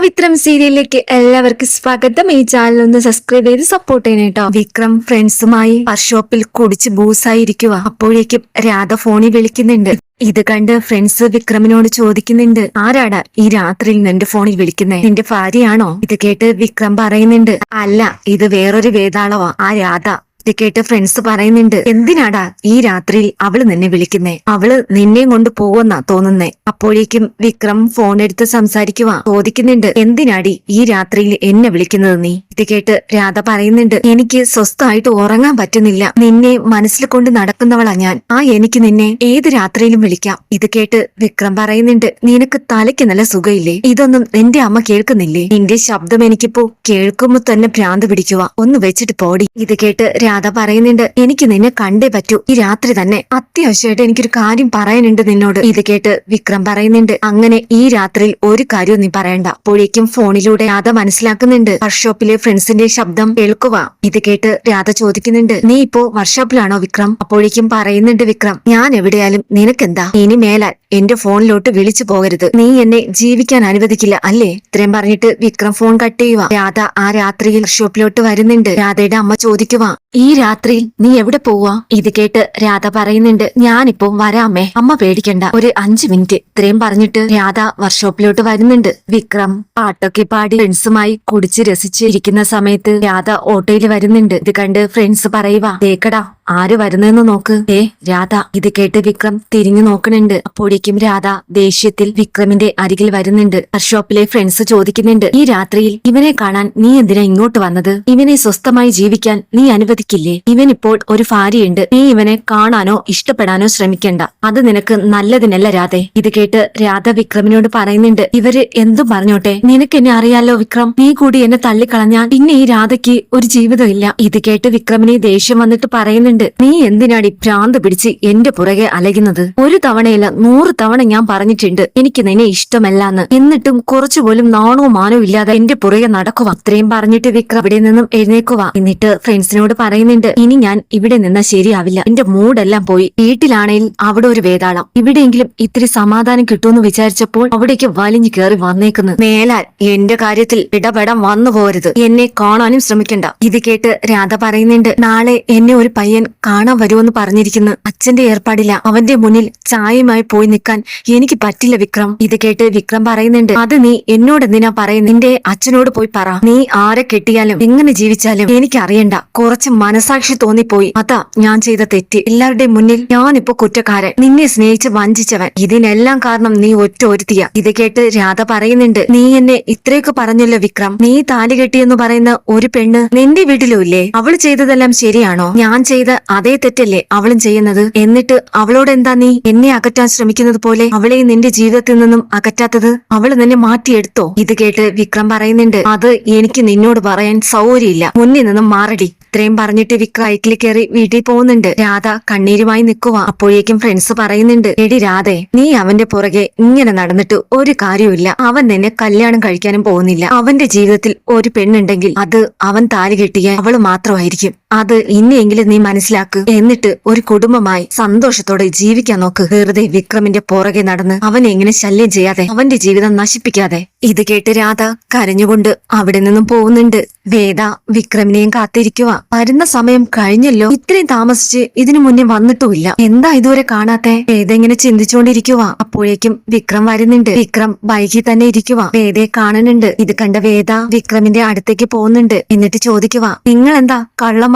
പവിത്രം സീരിയലിലേക്ക് എല്ലാവർക്കും സ്വാഗതം. ഈ ചാനൽ ഒന്ന് സബ്സ്ക്രൈബ് ചെയ്ത് സപ്പോർട്ട് ചെയ്യണം കേട്ടോ വിക്രം ഫ്രണ്ട്സുമായി വർക്ക്ഷോപ്പിൽ കുടിച്ച് ബൂസായിരിക്കുക അപ്പോഴേക്കും രാധ ഫോണിൽ വിളിക്കുന്നുണ്ട്. ഇത് കണ്ട് ഫ്രണ്ട്സ് വിക്രമിനോട് ചോദിക്കുന്നുണ്ട്. ആരാടാ ഈ രാത്രിയിൽ നിന്റെ ഫോണിൽ വിളിക്കുന്നേ? നിന്റെ ഭാര്യയാണോ? ഇത് കേട്ട് വിക്രം പറയുന്നുണ്ട്. അല്ല ഇത് വേറൊരു വേതാളവാ ആ രാധ ഇത് കേട്ട് ഫ്രണ്ട്സ് പറയുന്നുണ്ട് എന്തിനാടാ ഈ രാത്രിയിൽ അവൾ നിന്നെ വിളിക്കുന്നേ? അവൾ നിന്നെയും കൊണ്ട് പോവെന്നാ തോന്നുന്നേ. അപ്പോഴേക്കും വിക്രം ഫോൺ എടുത്ത് സംസാരിക്കുവാ ചോദിക്കുന്നുണ്ട് എന്തിനാടി ഈ രാത്രിയിൽ എന്നെ വിളിക്കുന്നത് നീ? ഇത് കേട്ട് രാധ പറയുന്നുണ്ട് എനിക്ക് സ്വസ്ഥമായിട്ട് ഉറങ്ങാൻ പറ്റുന്നില്ല. നിന്നെ മനസ്സിൽ കൊണ്ട് നടക്കുന്നവളാ ഞാൻ. ആ എനിക്ക് നിന്നെ ഏത് രാത്രിയിലും വിളിക്കാം. ഇത് കേട്ട് വിക്രം പറയുന്നുണ്ട് നിനക്ക് തലയ്ക്ക് നല്ല സുഖയില്ലേ? ഇതൊന്നും നിന്റെ അമ്മ കേൾക്കുന്നില്ലേ? നിന്റെ ശബ്ദം എനിക്കിപ്പോ കേൾക്കുമ്പോ തന്നെ ഭ്രാന്ത് പിടിക്കുക ഒന്ന് വെച്ചിട്ട് പോടി. ഇത് കേട്ട് രാധ പറയുന്നുണ്ട് എനിക്ക് നിന്നെ കണ്ടേ പറ്റൂ. ഈ രാത്രി തന്നെ അത്യാവശ്യമായിട്ട് എനിക്കൊരു കാര്യം പറയാനുണ്ട് നിന്നോട്. ഇത് കേട്ട് വിക്രം പറയുന്നുണ്ട് അങ്ങനെ ഈ രാത്രിയിൽ ഒരു കാര്യം നീ പറയണ്ട. അപ്പോഴേക്കും ഫോണിലൂടെ രാധ മനസ്സിലാക്കുന്നുണ്ട്. വർക്ക്ഷോപ്പിലെ ഫ്രണ്ട്സിന്റെ ശബ്ദം കേൾക്കുക. ഇത് കേട്ട് രാധ ചോദിക്കുന്നുണ്ട് നീ ഇപ്പോ വർക്ക്ഷോപ്പിലാണോ വിക്രം? അപ്പോഴേക്കും പറയുന്നുണ്ട് വിക്രം ഞാൻ എവിടെയാലും നിനക്കെന്താ? ഇനി മേലാൽ എന്റെ ഫോണിലോട്ട് വിളിച്ചു പോകരുത്. നീ എന്നെ ജീവിക്കാൻ അനുവദിക്കില്ല അല്ലേ? ഇത്രയും പറഞ്ഞിട്ട് വിക്രം ഫോൺ കട്ട് ചെയ്യുക. രാധ ആ രാത്രിയിൽ ഷോപ്പിലോട്ട് വരുന്നുണ്ട്. രാധയുടെ അമ്മ ചോദിക്കുക ഈ രാത്രി നീ എവിടെ പോവാ? ഇത് കേട്ട് രാധ പറയുന്നുണ്ട് ഞാനിപ്പോ വരാമേ. അമ്മ പേടിക്കണ്ട. ഒരു അഞ്ചു മിനിറ്റ്. ഇത്രയും പറഞ്ഞിട്ട് രാധ വർക്ക്ഷോപ്പിലോട്ട് വരുന്നുണ്ട്. വിക്രം പാട്ടൊക്കെ പാടി ഫ്രണ്ട്സുമായി കുടിച്ച് രസിച്ച് ഇരിക്കുന്ന സമയത്ത് രാധ ഓട്ടോയിൽ വരുന്നുണ്ട്. ഇത് കണ്ട് ഫ്രണ്ട്സ് പറയുക തേക്കടാ ആര് വരുന്നതെന്ന് നോക്ക്. ഏ രാധ ഇത് കേട്ട് വിക്രം തിരിഞ്ഞു നോക്കണുണ്ട് അപ്പോഴേക്കും രാധ ദേഷ്യത്തിൽ വിക്രമിന്റെ അരികിൽ വരുന്നുണ്ട്. വർക്ക്ഷോപ്പിലെ ഫ്രണ്ട്സ് ചോദിക്കുന്നുണ്ട് ഈ രാത്രിയിൽ ഇവനെ കാണാൻ നീ എന്തിനാ ഇങ്ങോട്ട് വന്നത്? ഇവനെ സ്വസ്ഥമായി ജീവിക്കാൻ നീ അനുവദിക്കില്ലേ? ഇവനിപ്പോൾ ഒരു ഭാര്യയുണ്ട്. നീ ഇവനെ കാണാനോ ഇഷ്ടപ്പെടാനോ ശ്രമിക്കണ്ട. അത് നിനക്ക് നല്ലതിനല്ല രാധെ. ഇത് കേട്ട് രാധ വിക്രമിനോട് പറയുന്നുണ്ട് ഇവർ എന്തും പറഞ്ഞോട്ടെ? നിനക്ക് എന്നെ അറിയാലോ വിക്രം? നീ കൂടി എന്നെ തള്ളിക്കളഞ്ഞാൽ പിന്നെ ഈ രാധയ്ക്ക് ഒരു ജീവിതമില്ല. ഇത് കേട്ട് വിക്രമിനെ ദേഷ്യം വന്നിട്ട് പറയുന്നുണ്ട് നീ എന്തിനാടി ഭ്രാന്ത് പിടിച്ച് എന്റെ പുറകെ അലയുന്നത്? ഒരു തവണയല്ല നൂറ് തവണ ഞാൻ പറഞ്ഞിട്ടുണ്ട്. എനിക്ക് നിന്നെ ഇഷ്ടമല്ലാന്ന്. എന്നിട്ടും കുറച്ചുപോലും നാണോ മാനോ ഇല്ലാതെ എന്റെ പുറകെ നടക്കുക അത്രയും പറഞ്ഞിട്ട് വിക്ര അവിടെ നിന്നും എഴുന്നേക്കുക എന്നിട്ട് ഫ്രണ്ട്സിനോട് പറയുന്നുണ്ട് ഇനി ഞാൻ ഇവിടെ നിന്നാ ശരിയാവില്ല. എന്റെ മൂടെല്ലാം പോയി. വീട്ടിലാണെങ്കിൽ അവിടെ ഒരു വേതാളം. ഇവിടെയെങ്കിലും ഇത്തിരി സമാധാനം കിട്ടുമെന്ന് വിചാരിച്ചപ്പോൾ അവിടേക്ക് വലിഞ്ഞു കയറി വന്നേക്കുന്നു. മേലാൽ എന്റെ കാര്യത്തിൽ ഇടപെടാൻ വന്നു പോരുത് എന്നെ കാണാനും ശ്രമിക്കണ്ട. ഇത് കേട്ട് രാധ പറയുന്നുണ്ട് നാളെ എന്നെ ഒരു പയ്യൻ കാണാൻ വരുമെന്ന് പറഞ്ഞിരിക്കുന്നു അച്ഛന്റെ ഏർപ്പാടില്ല. അവന്റെ മുന്നിൽ ചായയുമായി പോയി നിൽക്കാൻ എനിക്ക് പറ്റില്ല വിക്രം. ഇത് കേട്ട് വിക്രം പറയുന്നുണ്ട് അത് നീ എന്നോട് എന്തിനാ പറയുന്നത് നിന്റെ അച്ഛനോട് പോയി പറ. നീ ആരെ കെട്ടിയാലും എങ്ങനെ ജീവിച്ചാലും എനിക്ക് അറിയണ്ട. കുറച്ച് മനസാക്ഷി തോന്നിപ്പോയി. അതാ ഞാൻ ചെയ്ത തെറ്റ്. എല്ലാവരുടെയും മുന്നിൽ ഞാനിപ്പോ കുറ്റക്കാരൻ. നിന്നെ സ്നേഹിച്ച് വഞ്ചിച്ചവൻ. ഇതിനെല്ലാം കാരണം നീ ഒറ്റ ഒരുത്തിയ. ഇത് കേട്ട് രാധ പറയുന്നുണ്ട് നീ എന്നെ ഇത്രയൊക്കെ പറഞ്ഞല്ലോ വിക്രം. നീ താലി കെട്ടിയെന്ന് പറയുന്ന ഒരു പെണ്ണ് നിന്റെ വീട്ടിലും ഇല്ലേ അവൾ ചെയ്തതെല്ലാം ശരിയാണോ? ഞാൻ ചെയ്ത അതേ തെറ്റല്ലേ അവളും ചെയ്യുന്നത്? എന്നിട്ട് അവളോട് എന്താ നീ എന്നെ അകറ്റാൻ ശ്രമിക്കുന്നത് പോലെ അവളെ നിന്റെ ജീവിതത്തിൽ നിന്നും അകറ്റാത്തത്? അവൾ നിന്നെ മാറ്റിയെടുത്തോ? ഇത് കേട്ട് വിക്രം പറയുന്നുണ്ട്. അത് എനിക്ക് നിന്നോട് പറയാൻ സൗകര്യമില്ല. മുന്നിൽ നിന്നും മാറടി. ഇത്രയും പറഞ്ഞിട്ട് വിക്രം ഐക്കിൽ കയറി വീട്ടിൽ പോകുന്നുണ്ട്. രാധ കണ്ണീരുമായി നിൽക്കുക അപ്പോഴേക്കും ഫ്രണ്ട്സ് പറയുന്നുണ്ട് എടി രാധെ നീ അവന്റെ പുറകെ ഇങ്ങനെ നടന്നിട്ട് ഒരു കാര്യമില്ല അവൻ നിന്നെ കല്യാണം കഴിക്കാനും പോകുന്നില്ല. അവന്റെ ജീവിതത്തിൽ ഒരു പെണ്ണുണ്ടെങ്കിൽ അത് അവൻ താലി കെട്ടിയ അവൾ മാത്രമായിരിക്കും. അത് ഇനിയെങ്കിലും നീ മനസ്സിലാക്ക്. എന്നിട്ട് ഒരു കുടുംബമായി സന്തോഷത്തോടെ ജീവിക്കാൻ നോക്ക്. വെറുതെ വിക്രമിന്റെ പുറകെ നടന്ന് അവനെ എങ്ങനെ ശല്യം ചെയ്യാതെ അവന്റെ ജീവിതം നശിപ്പിക്കാതെ. ഇത് കേട്ട് രാധ കരഞ്ഞുകൊണ്ട് അവിടെ നിന്നും പോകുന്നുണ്ട്. വേദ വിക്രമിനെയും കാത്തിരിക്കുക വരുന്ന സമയം കഴിഞ്ഞല്ലോ. ഇത്രയും താമസിച്ച് ഇതിനു മുന്നേ വന്നിട്ടുമില്ല. എന്താ ഇതുവരെ കാണാത്തെ? വേദ ഇങ്ങനെ ചിന്തിച്ചുകൊണ്ടിരിക്കുക അപ്പോഴേക്കും വിക്രം വരുന്നുണ്ട്. വിക്രം ബൈക്കിൽ തന്നെ ഇരിക്കുക വേദയെ കാണുന്നുണ്ട്. ഇത് കണ്ട വേദ വിക്രമിന്റെ അടുത്തേക്ക് പോകുന്നുണ്ട്. എന്നിട്ട് ചോദിക്കുക നിങ്ങൾ എന്താ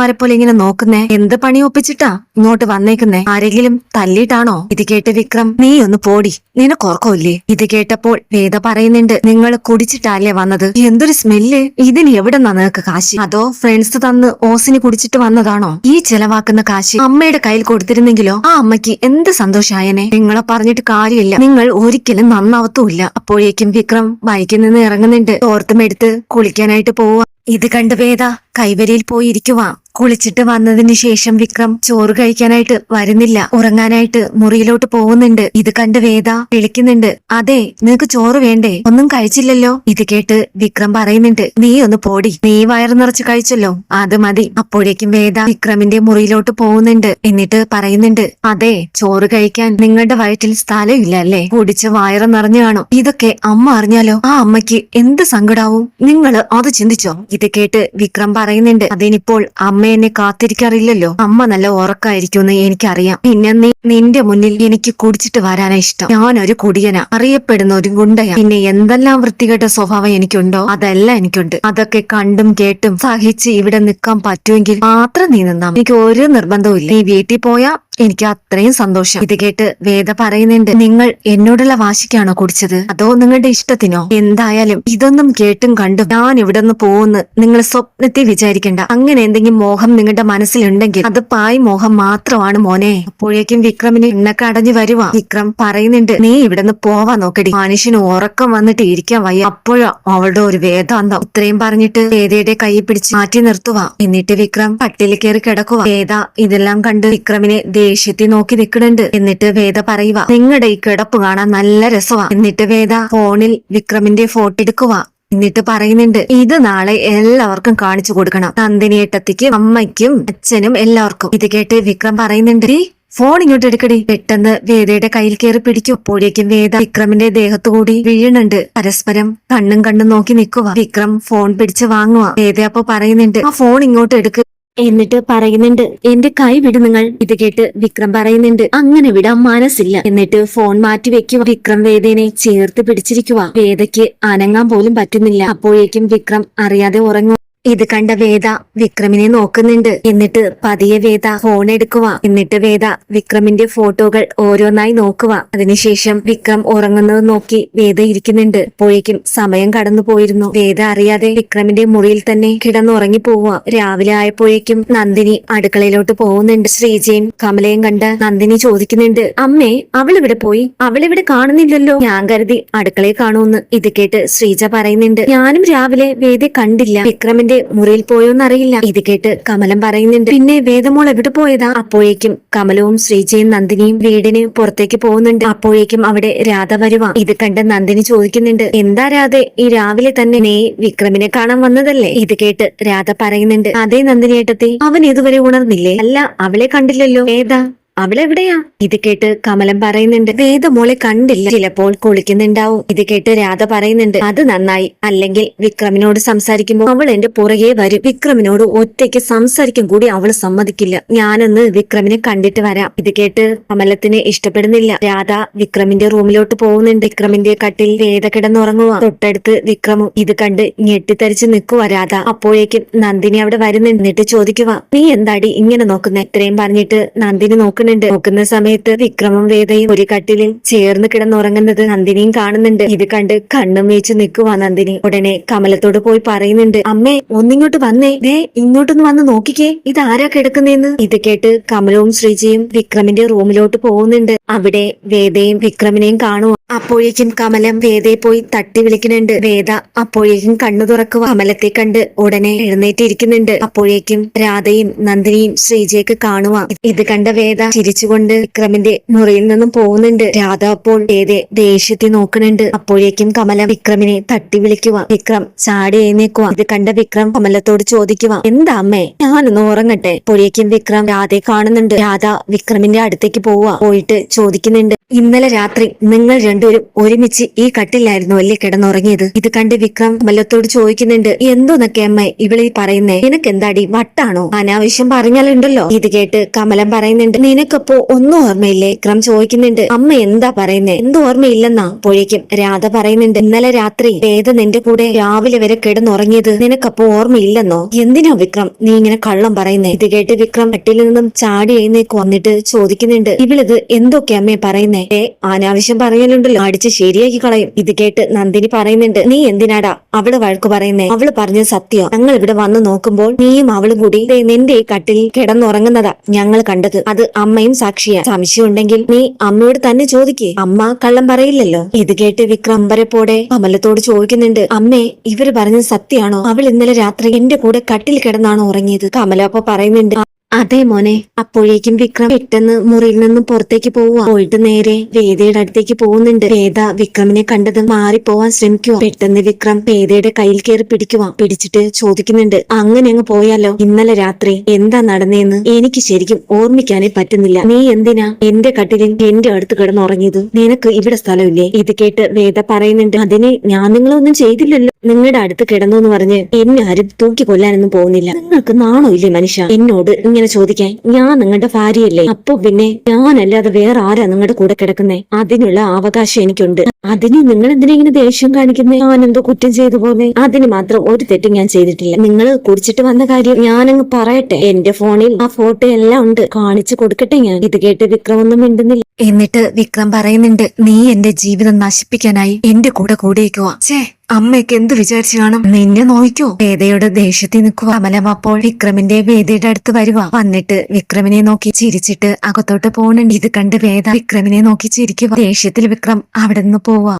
കള്ളന്മാരെ പോലെ ഇങ്ങനെ നോക്കുന്നേ? എന്ത് പണി ഒപ്പിച്ചിട്ടാ ഇങ്ങോട്ട് വന്നേക്കുന്നേ? ആരെങ്കിലും തല്ലിയിട്ടാണോ? ഇത് കേട്ട് വിക്രം നീ ഒന്ന് പോടി. നിനക്കൊറക്കമില്ലേ ഇത് കേട്ടപ്പോൾ വേദ പറയുന്നുണ്ട് നിങ്ങൾ കുടിച്ചിട്ടല്ലേ വന്നത്? എന്തൊരു സ്മെല്ല്? ഇതിന് എവിടെന്നാ നിനക്ക് കാശി? അതോ ഫ്രണ്ട്സ് തന്ന് ഓസിന് കുടിച്ചിട്ട് വന്നതാണോ? ഈ ചെലവാക്കുന്ന കാശി അമ്മയുടെ കയ്യിൽ കൊടുത്തിരുന്നെങ്കിലോ? ആ അമ്മയ്ക്ക് എന്ത് സന്തോഷായനെ? നിങ്ങളെ പറഞ്ഞിട്ട് കാര്യമില്ല. നിങ്ങൾ ഒരിക്കലും നന്നാവത്തുമില്ല. അപ്പോഴേക്കും വിക്രം ബൈക്കിൽ നിന്ന് ഇറങ്ങുന്നുണ്ട്. ഓർത്തുമെടുത്ത് കുളിക്കാനായിട്ട് പോവുക. ഇത് കണ്ട് വേദ കൈവരിയിൽ പോയി ഇരിക്കുവാ കുളിച്ചിട്ട് വന്നതിന് ശേഷം വിക്രം ചോറ് കഴിക്കാനായിട്ട് വരുന്നില്ല. ഉറങ്ങാനായിട്ട് മുറിയിലോട്ട് പോകുന്നുണ്ട്. ഇത് കണ്ട് വേദ വിളിക്കുന്നുണ്ട്. അതെ നിനക്ക് ചോറ് വേണ്ടേ? ഒന്നും കഴിച്ചില്ലല്ലോ? ഇത് കേട്ട് വിക്രം പറയുന്നുണ്ട്. നീ ഒന്ന് പോടി. നീ വയറ് നിറച്ച് കഴിച്ചല്ലോ. അത് മതി. അപ്പോഴേക്കും വേദ വിക്രമിന്റെ മുറിയിലോട്ട് പോകുന്നുണ്ട്. എന്നിട്ട് പറയുന്നുണ്ട്. അതെ ചോറ് കഴിക്കാൻ നിങ്ങളുടെ വയറ്റിൽ സ്ഥലമില്ല അല്ലേ? കുടിച്ച് വയറ് നിറഞ്ഞു കാണും. ഇതൊക്കെ അമ്മ അറിഞ്ഞാലോ? ആ അമ്മയ്ക്ക് എന്ത് സങ്കടാവും? നിങ്ങൾ അത് ചിന്തിച്ചോ? ഇത് കേട്ട് വിക്രം പറയുന്നുണ്ട് അതിനിപ്പോൾ അമ്മ എന്നെ കാത്തിരിക്കാറില്ലല്ലോ. അമ്മ നല്ല ഉറക്കായിരിക്കും എന്ന് എനിക്കറിയാം. പിന്നെ നീ നിന്റെ മുന്നിൽ എനിക്ക് കുടിച്ചിട്ട് വരാനാ ഇഷ്ടം. ഞാനൊരു കുടിയന. അറിയപ്പെടുന്ന ഒരു ഗുണ്ടയാ. പിന്നെ എന്തെല്ലാം വൃത്തികെട്ട സ്വഭാവം എനിക്കുണ്ടോ? അതെല്ലാം എനിക്കുണ്ട്. അതൊക്കെ കണ്ടും കേട്ടും സഹിച്ച് ഇവിടെ നിൽക്കാൻ പറ്റുമെങ്കിൽ മാത്രം നീ നിന്നാ എനിക്ക് ഒരു നിർബന്ധവും നീ വീട്ടിൽ പോയാ എനിക്ക് അത്രയും സന്തോഷം. ഇത് കേട്ട് വേദ പറയുന്നുണ്ട് നിങ്ങൾ എന്നോടുള്ള വാശിക്കാണോ കുടിച്ചത്? അതോ നിങ്ങളുടെ ഇഷ്ടത്തിനോ? എന്തായാലും ഇതൊന്നും കേട്ടും കണ്ടും ഞാൻ ഇവിടെ നിന്ന് പോകുന്നു നിങ്ങൾ സ്വപ്നത്തിൽ വിചാരിക്കണ്ട. അങ്ങനെ എന്തെങ്കിലും മോഹം നിങ്ങളുടെ മനസ്സിലുണ്ടെങ്കിൽ അത് പായ് മോഹം മാത്രമാണ് മോനെ. അപ്പോഴേക്കും വിക്രമിന് എണ്ണക്ക അടഞ്ഞു വരുവാ. വിക്രം പറയുന്നുണ്ട് നീ ഇവിടെ നിന്ന് പോവാ നോക്കടി. മനുഷ്യന് ഉറക്കം വന്നിട്ട് ഇരിക്കാൻ വയ്യ. അപ്പോഴോ അവളുടെ ഒരു വേദാന്തം. ഇത്രയും പറഞ്ഞിട്ട് വേദയുടെ കൈ പിടിച്ച് മാറ്റി നിർത്തുവാ. എന്നിട്ട് വിക്രം പട്ടിയിൽ കയറി കിടക്കുക വേദ ഇതെല്ലാം കണ്ട് വിക്രമിനെ ദേഷ്യത്തിൽ നോക്കി നിൽക്കുന്നുണ്ട്. എന്നിട്ട് വേദ പറയുക നിങ്ങളുടെ ഈ കിടപ്പ് കാണാൻ നല്ല രസമാ എന്നിട്ട് വേദ ഫോണിൽ വിക്രമിന്റെ ഫോട്ടോ എടുക്കുക എന്നിട്ട് പറയുന്നുണ്ട് ഇത് നാളെ എല്ലാവർക്കും കാണിച്ചു കൊടുക്കണം. നന്ദിനിയേട്ടത്തിക്കും അമ്മയ്ക്കും അച്ഛനും എല്ലാവർക്കും. ഇത് കേട്ട് വിക്രം പറയുന്നുണ്ട് ഫോൺ ഇങ്ങോട്ട് എടുക്കടി. പെട്ടെന്ന് വേദയുടെ കയ്യിൽ കയറി പിടിക്കും. അപ്പോഴേക്കും വേദ വിക്രമിന്റെ ദേഹത്തു കൂടി വീഴുന്നുണ്ട്. പരസ്പരം കണ്ണും കണ്ണും നോക്കി നിൽക്കുക വിക്രം ഫോൺ പിടിച്ച് വാങ്ങുക വേദ അപ്പൊ പറയുന്നുണ്ട് ആ ഫോൺ ഇങ്ങോട്ട് എടുക്ക്. എന്നിട്ട് പറയുന്നുണ്ട് എന്റെ കൈ വിട് നിങ്ങൾ ഇത് കേട്ട് വിക്രം പറയുന്നുണ്ട്. അങ്ങനെ വിടാൻ മനസ്സില്ല. എന്നിട്ട് ഫോൺ മാറ്റി വെക്കുക. വിക്രം വേദനെ ചേർത്ത് പിടിച്ചിരിക്കുക. വേദയ്ക്ക് അനങ്ങാൻ പോലും പറ്റുന്നില്ല. അപ്പോഴേക്കും വിക്രം അറിയാതെ ഉറങ്ങും. ഇത് കണ്ട വേദ വിക്രമിനെ നോക്കുന്നുണ്ട്. എന്നിട്ട് പതിയെ വേദ ഫോൺ എടുക്കുക എന്നിട്ട് വേദ വിക്രമിന്റെ ഫോട്ടോകൾ ഓരോന്നായി നോക്കുക അതിനുശേഷം വിക്രം ഉറങ്ങുന്നത് നോക്കി വേദ ഇരിക്കുന്നുണ്ട്. അപ്പോഴേക്കും സമയം കടന്നു പോയിരുന്നു. വേദ അറിയാതെ വിക്രമിന്റെ മുറിയിൽ തന്നെ കിടന്നുറങ്ങി പോവുക രാവിലെ ആയപ്പോഴേക്കും നന്ദിനി അടുക്കളയിലോട്ട് പോകുന്നുണ്ട്. ശ്രീജയും കമലയും കണ്ട് നന്ദിനി ചോദിക്കുന്നുണ്ട് അമ്മേ അവളിവിടെ പോയി? അവളിവിടെ കാണുന്നില്ലല്ലോ? ഞാൻ കരുതി അടുക്കളയിൽ കാണുമെന്ന്. ഇത് കേട്ട് ശ്രീജ പറയുന്നുണ്ട് ഞാനും രാവിലെ വേദ കണ്ടില്ല. വിക്രമിന്റെ മുറിയിൽ പോയോന്നറിയില്ല. ഇത് കേട്ട് കമലം പറയുന്നുണ്ട്. പിന്നെ വേദമോൾ എവിടെ പോയതാ? അപ്പോഴേക്കും കമലവും ശ്രീജയും നന്ദിനിയും വീടിന് പുറത്തേക്ക് പോകുന്നുണ്ട്. അപ്പോഴേക്കും അവിടെ രാധ വരുവാ. ഇത് കണ്ട് നന്ദിനി ചോദിക്കുന്നുണ്ട് എന്താ രാധ ഈ രാവിലെ തന്നെ നീ വിക്രമിനെ കാണാൻ വന്നതല്ലേ? ഇത് കേട്ട് രാധ പറയുന്നുണ്ട് അതേ നന്ദിനി ഏട്ടത്തി അവൻ ഇതുവരെ ഉണർന്നില്ലേ? അല്ല അവളെ കണ്ടില്ലല്ലോ. ഏതാ? അവളെവിടെയാ? ഇത് കേട്ട് കമലം പറയുന്നുണ്ട്. വേദമോളെ കണ്ടില്ല. ചിലപ്പോൾ കുളിക്കുന്നുണ്ടാവും. ഇത് കേട്ട് രാധ പറയുന്നുണ്ട്. അത് നന്നായി. അല്ലെങ്കിൽ വിക്രമിനോട് സംസാരിക്കുമ്പോൾ അവൾ എന്റെ പുറകെ വരും. വിക്രമിനോട് ഒറ്റയ്ക്ക് സംസാരിക്കും കൂടി അവൾ സമ്മതിക്കില്ല. ഞാനൊന്ന് വിക്രമിനെ കണ്ടിട്ട് വരാം. ഇത് കേട്ട് കമലത്തിന് ഇഷ്ടപ്പെടുന്നില്ല. രാധ വിക്രമിന്റെ റൂമിലോട്ട് പോകുന്നുണ്ട്. വിക്രമിന്റെ കട്ടിൽ വേദ കിടന്നുറങ്ങുക തൊട്ടടുത്ത് വിക്രമും ഇത് കണ്ട് ഞെട്ടിത്തരിച്ച് നിൽക്കുക രാധ. അപ്പോഴേക്കും നന്ദിനി അവിടെ വരുന്നുണ്ട്. ചോദിക്കുക നീ എന്താടി ഇങ്ങനെ നോക്കുന്ന? ഇത്രയും പറഞ്ഞിട്ട് നന്ദിനി നോക്കുന്നുണ്ട് നോക്കുന്ന സമയത്ത് വിക്രമം വേദയും ഒരു കട്ടിലിൽ ചേർന്ന് കിടന്നുറങ്ങുന്നത് നന്ദിനിയും കാണുന്നുണ്ട്. ഇത് കണ്ട് കണ്ണും വീച്ച് നിൽക്കുവാ നന്ദിനി. ഉടനെ കമലത്തോട് പോയി പറയുന്നുണ്ട് അമ്മേ ഒന്നിങ്ങോട്ട് വന്നേ. ദേ ഇങ്ങോട്ടൊന്ന് വന്ന് നോക്കിക്കേ. ഇത് ആരാ കിടക്കുന്നേന്ന്? ഇത് കേട്ട് കമലവും ശ്രീജയും വിക്രമിന്റെ റൂമിലോട്ട് പോകുന്നുണ്ട്. അവിടെ വേദയും വിക്രമിനെയും കാണുക അപ്പോഴേക്കും കമലം വേദയെ പോയി തട്ടി വിളിക്കുന്നുണ്ട്. വേദ അപ്പോഴേക്കും കണ്ണു തുറക്കുക. കമലത്തെ കണ്ട് ഉടനെ എഴുന്നേറ്റിരിക്കുന്നുണ്ട്. അപ്പോഴേക്കും രാധയും നന്ദിനിയും ശ്രീജയൊക്കെ കാണുക. ഇത് കണ്ട വേദ ചിരിച്ചുകൊണ്ട് വിക്രമിന്റെ മുറിയിൽ നിന്നും പോകുന്നുണ്ട്. രാധ അപ്പോൾ വേദയെ ദേഷ്യത്തിൽ നോക്കുന്നുണ്ട്. അപ്പോഴേക്കും കമലം വിക്രമിനെ തട്ടി വിളിക്കുക. വിക്രം ചാടി എഴുന്നേക്കുക ഇത് കണ്ട വിക്രം കമലത്തോട് ചോദിക്കുക എന്താ അമ്മേ? ഞാനൊന്ന് ഉറങ്ങട്ടെ. അപ്പോഴേക്കും വിക്രം രാധയെ കാണുന്നുണ്ട്. രാധ വിക്രമിന്റെ അടുത്തേക്ക് പോവുക. പോയിട്ട് ചോദിക്കുന്നുണ്ട് ഇന്നലെ രാത്രി നിങ്ങൾ രണ്ടുപേരും ഒരുമിച്ച് ഈ കട്ടിലായിരുന്നു അല്ലേ കിടന്നുറങ്ങിയത്? ഇത് കണ്ട് വിക്രം മല്ലത്തോട് ചോദിക്കുന്നുണ്ട് എന്തോന്നൊക്കെ അമ്മ ഇവളീ പറയുന്നേ? നിനക്ക് എന്താടി വട്ടാണോ? അനാവശ്യം പറഞ്ഞാലുണ്ടല്ലോ? ഇത് കേട്ട് കമലം പറയുന്നുണ്ട് നിനക്കപ്പോ ഒന്നും ഓർമ്മയില്ലേ? വിക്രം ചോദിക്കുന്നുണ്ട് അമ്മ എന്താ പറയുന്നേ? എന്തോ ഓർമ്മയില്ലെന്നാ? അപ്പോഴേക്കും രാധ പറയുന്നുണ്ട് ഇന്നലെ രാത്രി വേദ നിന്റെ കൂടെ രാവിലെ വരെ കിടന്നുറങ്ങിയത് നിനക്കപ്പോ ഓർമ്മയില്ലെന്നോ? എന്തിനാ വിക്രം നീ ഇങ്ങനെ കള്ളം പറയുന്നേ? ഇത് കേട്ട് വിക്രം കട്ടിൽ നിന്നും ചാടി എഴുന്നേക്ക് വന്നിട്ട് ചോദിക്കുന്നുണ്ട് ഇവളിത് എന്തൊക്കെ അമ്മയെ പറയുന്നേ? അനാവശ്യം പറയലുണ്ട് ഉണ്ടല്ലോ അടിച്ച് ശരിയാക്കി കളയും. ഇത് കേട്ട് നന്ദിനി പറയുന്നുണ്ട് നീ എന്തിനാടാ അവൾ വഴക്ക് പറയുന്നേ? അവൾ പറഞ്ഞ സത്യം. ഞങ്ങൾ ഇവിടെ വന്നു നോക്കുമ്പോൾ നീയും അവളും കൂടി നിന്റെ ഈ കട്ടിൽ കിടന്നുറങ്ങുന്നതാ ഞങ്ങൾ കണ്ടത്. അത് അമ്മയും സാക്ഷിയാ. സംശയം ഉണ്ടെങ്കിൽ നീ അമ്മയോട് തന്നെ ചോദിക്കേ. അമ്മ കള്ളം പറയില്ലല്ലോ. ഇത് കേട്ട് വിക്രംബരപ്പോടെ കമലത്തോട് ചോദിക്കുന്നുണ്ട് അമ്മേ ഇവർ പറഞ്ഞ സത്യാണോ അവൾ ഇന്നലെ രാത്രി എന്റെ കൂടെ കട്ടിൽ കിടന്നാണോ ഉറങ്ങിയത്? കമല അപ്പൊ പറയുന്നുണ്ട് അതെ മോനെ അപ്പോഴേക്കും വിക്രം പെട്ടെന്ന് മുറിയിൽ നിന്ന് പുറത്തേക്ക് പോവുക. പോയിട്ട് നേരെ വേദയുടെ അടുത്തേക്ക് പോകുന്നുണ്ട്. വേദ വിക്രമിനെ കണ്ടത് മാറിപ്പോവാൻ ശ്രമിക്കുക. പെട്ടെന്ന് വിക്രം വേദയുടെ കയ്യിൽ കയറി പിടിക്കുക. പിടിച്ചിട്ട് ചോദിക്കുന്നുണ്ട് അങ്ങനെ അങ്ങ് പോയാലോ? ഇന്നലെ രാത്രി എന്താ നടന്നേന്ന്? എനിക്ക് ശരിക്കും ഓർമ്മിക്കാനേ പറ്റുന്നില്ല. നീ എന്തിനാ എന്റെ കട്ടിലിൽ എന്റെ അടുത്ത് കിടന്നുറങ്ങിയത്? നിനക്ക് ഇവിടെ സ്ഥലമില്ലേ? ഇത് കേട്ട് വേദ പറയുന്നുണ്ട് അതിനെ ഞാൻ നിങ്ങളൊന്നും ചെയ്തില്ലല്ലോ. നിങ്ങളുടെ അടുത്ത് കിടന്നു എന്ന് പറഞ്ഞ് എന്നെ ആരും തൂക്കി കൊല്ലാനൊന്നും പോകുന്നില്ല. നിങ്ങൾക്ക് നാണോ ഇല്ലേ മനുഷ്യ? എന്നോട് ഇങ്ങനെ ചോദിക്കാൻ ഞാൻ നിങ്ങളുടെ ഭാര്യയല്ലേ? അപ്പൊ പിന്നെ ഞാനല്ലാതെ വേറെ ആരാ നിങ്ങളുടെ കൂടെ കിടക്കുന്നേ? അതിനുള്ള അവകാശം എനിക്കുണ്ട്. അതിന് നിങ്ങൾ എന്തിനാ ഇങ്ങനെ ദേഷ്യം കാണിക്കുന്നേ? ഞാൻ എന്തോ കുറ്റം ചെയ്തു പോലെ അതിന് മാത്രം ഒരു തെറ്റും ഞാൻ ചെയ്തിട്ടില്ല. നിങ്ങൾ കുടിച്ചിട്ട് വന്ന കാര്യം ഞാനങ്ങ് പറയട്ടെ. എന്റെ ഫോണിൽ ആ ഫോട്ടോ എല്ലാം ഉണ്ട്. കാണിച്ചു കൊടുക്കട്ടെ ഞാൻ. ഇത് കേട്ട് വിക്രം ഒന്നും മിണ്ടുന്നില്ല. എന്നിട്ട് വിക്രം പറയുന്നുണ്ട് നീ എന്റെ ജീവിതം നശിപ്പിക്കാനായി എന്റെ കൂടെ കൂടിയേക്കുവാ ഛേ അമ്മയൊക്കെ എന്ത് വിചാരിച്ചു കാണും? നിന്നെ നോയിക്കോ. വേദയുടെ ദേഷ്യത്തിൽ നിൽക്കുക. അമലം അപ്പോൾ വിക്രമിന്റെ വേദയുടെ അടുത്ത് വരുക. വന്നിട്ട് വിക്രമിനെ നോക്കി ചിരിച്ചിട്ട് അകത്തോട്ട് പോകുന്നുണ്ട് ഇത് കണ്ട് വേദ വിക്രമിനെ നോക്കി ചിരിക്കുക. ദേഷ്യത്തിൽ വിക്രം അവിടെ നിന്ന് പോവാ.